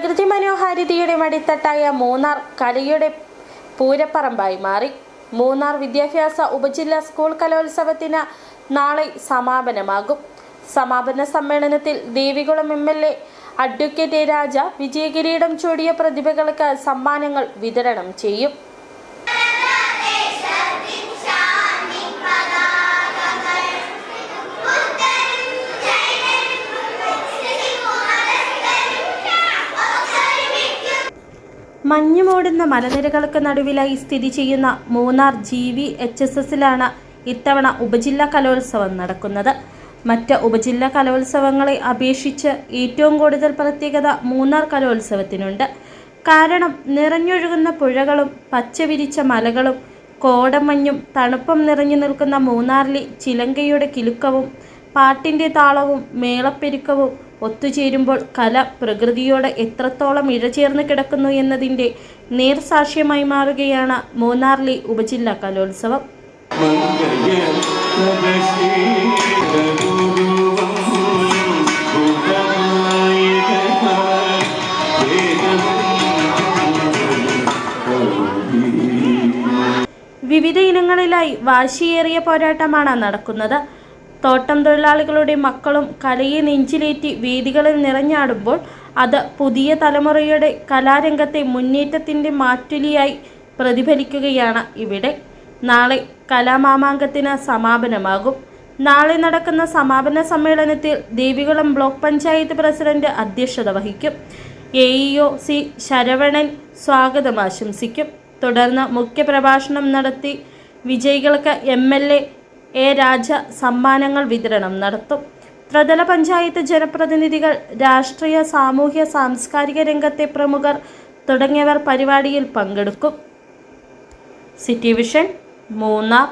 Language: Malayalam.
പ്രകൃതി മനോഹാരിതയുടെ മടിത്തട്ടായ മൂന്നാർ കലയുടെ പൂരപ്പറമ്പായി മാറി. മൂന്നാർ വിദ്യാഭ്യാസ ഉപജില്ലാ സ്കൂൾ കലോത്സവത്തിന് നാളെ സമാപനമാകും. സമാപന സമ്മേളനത്തിൽ Devikulam M L A advocate Raja വിജയകിരീടം ചൂടിയ പ്രതിഭകൾക്ക് സമ്മാനങ്ങൾ വിതരണം ചെയ്യും. മഞ്ഞുമൂടുന്ന മലനിരകൾക്ക് നടുവിലായി സ്ഥിതി ചെയ്യുന്ന Munnar G V H S എസിലാണ് ഇത്തവണ ഉപജില്ലാ കലോത്സവം നടക്കുന്നത്. മറ്റ് ഉപജില്ലാ കലോത്സവങ്ങളെ അപേക്ഷിച്ച് ഏറ്റവും കൂടുതൽ പ്രത്യേകത മൂന്നാർ കലോത്സവത്തിനുണ്ട്. കാരണം നിറഞ്ഞൊഴുകുന്ന പുഴകളും പച്ചവിരിച്ച മലകളും കോടമഞ്ഞും തണുപ്പം നിറഞ്ഞു നിൽക്കുന്ന മൂന്നാറിലെ ചിലങ്കയുടെ കിലുക്കവും പാട്ടിന്റെ താളവും മേളപ്പെരുക്കവും ഒത്തുചേരുമ്പോൾ കല പ്രകൃതിയോട് എത്രത്തോളം ഇഴചേർന്ന് കിടക്കുന്നു എന്നതിന്റെ നേർസാക്ഷ്യമായി മാറുകയാണ് മൂന്നാറിലെ ഉപജില്ലാ കലോത്സവം. വിവിധ ഇനങ്ങളിലായി വാശിയേറിയ പോരാട്ടമാണ് നടക്കുന്നത്. തോട്ടം തൊഴിലാളികളുടെ മക്കളും കലയെ നെഞ്ചിലേറ്റി വേദികളിൽ നിറഞ്ഞാടുമ്പോൾ അത് പുതിയ തലമുറയുടെ കലാരംഗത്തെ മുന്നേറ്റത്തിന്റെ മാറ്റുലിയായി പ്രതിഫലിക്കുകയാണ്. ഇവിടെ നാളെ കലാമാമാങ്കത്തിന് സമാപനമാകും. നാളെ നടക്കുന്ന സമാപന സമ്മേളനത്തിൽ ദേവികുളം ബ്ലോക്ക് പഞ്ചായത്ത് പ്രസിഡന്റ് അധ്യക്ഷത വഹിക്കും. എ ഇഒ സി ശരവണൻ സ്വാഗതം ആശംസിക്കും. തുടർന്ന് മുഖ്യപ്രഭാഷണം നടത്തി വിജയികൾക്ക് M L A A Raja സമ്മാനങ്ങൾ വിതരണം നടത്തും. ത്രിതല പഞ്ചായത്ത് ജനപ്രതിനിധികൾ രാഷ്ട്രീയ സാമൂഹ്യ സാംസ്കാരിക രംഗത്തെ പ്രമുഖർ തുടങ്ങിയവർ പരിപാടിയിൽ പങ്കെടുക്കും. City vision Munnar.